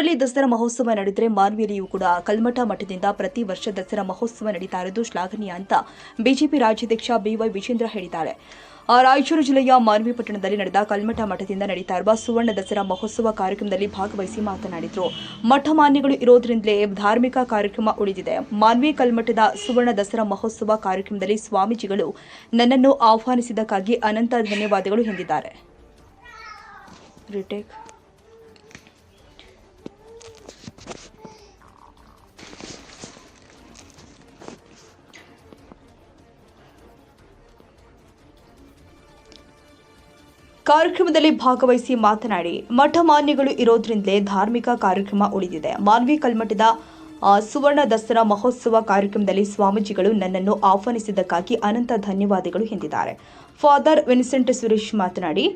ಮಾನ್ವಿಯಲ್ಲಿ ದಸರಾ ಮಹೋತ್ಸವ ನಡೆದರೆ ಮಾನ್ವಿಯಲ್ಲಿಯೂ ಕೂಡ ಕಲ್ಮಠ ಮಠದಿಂದ ಪ್ರತಿ ವರ್ಷ ದಸರಾ ಮಹೋತ್ಸವ ನಡೀತಾ ಇರುವುದು ಶ್ಲಾಘನೀಯ ಅಂತ ಬಿಜೆಪಿ ರಾಜ್ಯಾಧ್ಯಕ್ಷ ಬಿವೈ ವಿಜೇಂದ್ರ ಹೇಳಿದ್ದಾರೆ. ರಾಯಚೂರು ಜಿಲ್ಲೆಯ ಮಾನ್ವಿ ಪಟ್ಟಣದಲ್ಲಿ ನಡೆದ ಕಲ್ಮಠ ಮಠದಿಂದ ನಡೀತಾ ಇರುವ ಸುವರ್ಣ ದಸರಾ ಮಹೋತ್ಸವ ಕಾರ್ಯಕ್ರಮದಲ್ಲಿ ಭಾಗವಹಿಸಿ ಮಾತನಾಡಿದರು. ಮಠ ಮಾನ್ಯಗಳು ಇರೋದ್ರಿಂದಲೇ ಧಾರ್ಮಿಕ ಕಾರ್ಯಕ್ರಮ ಉಳಿದಿದೆ. ಮಾನ್ವಿ ಕಲ್ಮಠದ ಸುವರ್ಣ ದಸರಾ ಮಹೋತ್ಸವ ಕಾರ್ಯಕ್ರಮದಲ್ಲಿ ಸ್ವಾಮೀಜಿಗಳು ನನ್ನನ್ನು ಆಹ್ವಾನಿಸಿದ್ದಕ್ಕಾಗಿ ಅನಂತ ಧನ್ಯವಾದಗಳು ಎಂದಿದ್ದಾರೆ. ಕಾರ್ಯಕ್ರಮದಲ್ಲಿ ಭಾಗವಹಿಸಿ ಮಾತನಾಡಿ ಮಠ ಮಾನ್ಯಗಳು ಇರೋದ್ರಿಂದಲೇ ಧಾರ್ಮಿಕ ಕಾರ್ಯಕ್ರಮ ಉಳಿದಿದೆ. ಮಾನ್ವಿ ಕಲ್ಮಠದ ಸುವರ್ಣ ದಸರಾ ಮಹೋತ್ಸವ ಕಾರ್ಯಕ್ರಮದಲ್ಲಿ ಸ್ವಾಮೀಜಿಗಳು ನನ್ನನ್ನು ಆಹ್ವಾನಿಸಿದ್ದಕ್ಕಾಗಿ ಅನಂತ ಧನ್ಯವಾದಗಳು ಎಂದಿದ್ದಾರೆ. ಫಾದರ್ ವಿನ್ಸೆಂಟ್ ಸುರೇಶ್ ಮಾತನಾಡಿ,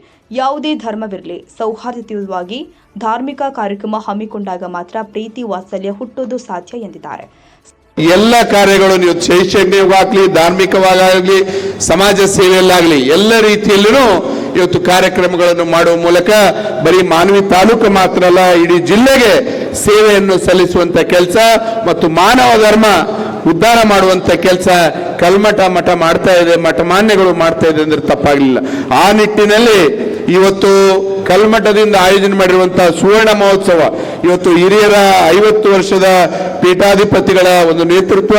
ಯಾವುದೇ ಧರ್ಮವಿರಲಿ, ಸೌಹಾರ್ದಯುತವಾಗಿ ಧಾರ್ಮಿಕ ಕಾರ್ಯಕ್ರಮ ಹಮ್ಮಿಕೊಂಡಾಗ ಮಾತ್ರ ಪ್ರೀತಿ ವಾತ್ಸಲ್ಯ ಹುಟ್ಟೋದು ಸಾಧ್ಯ ಎಂದಿದ್ದಾರೆ. ಎಲ್ಲ ಕಾರ್ಯಗಳು ನೀವು ಶೈಕ್ಷಣಿಕವಾಗಲಿ ಧಾರ್ಮಿಕವಾಗಲಿ ಸಮಾಜ ಸೇವೆಯಲ್ಲಾಗಲಿ, ಎಲ್ಲ ರೀತಿಯಲ್ಲೂ ಇವತ್ತು ಕಾರ್ಯಕ್ರಮಗಳನ್ನು ಮಾಡುವ ಮೂಲಕ ಬರೀ ಮಾನವಿ ತಾಲೂಕು ಮಾತ್ರ ಅಲ್ಲ, ಇಡೀ ಜಿಲ್ಲೆಗೆ ಸೇವೆಯನ್ನು ಸಲ್ಲಿಸುವಂತ ಕೆಲಸ ಮತ್ತು ಮಾನವ ಧರ್ಮ ಉದ್ಧಾರ ಮಾಡುವಂತ ಕೆಲಸ ಕಲ್ಮಠ ಮಠ ಮಾಡ್ತಾ ಇದೆ, ಮಠ ಮಾನ್ಯಗಳು ಮಾಡ್ತಾ ಇದೆ ಅಂದ್ರೆ ತಪ್ಪಾಗಲಿಲ್ಲ. ಆ ನಿಟ್ಟಿನಲ್ಲಿ ಇವತ್ತು ಕಲ್ಮಠದಿಂದ ಆಯೋಜನೆ ಮಾಡಿರುವಂತಹ ಸುವರ್ಣ ಮಹೋತ್ಸವ, ಇವತ್ತು ಹಿರಿಯರ ಐವತ್ತು ವರ್ಷದ ಪೀಠಾಧಿಪತಿಗಳ ಒಂದು ನೇತೃತ್ವ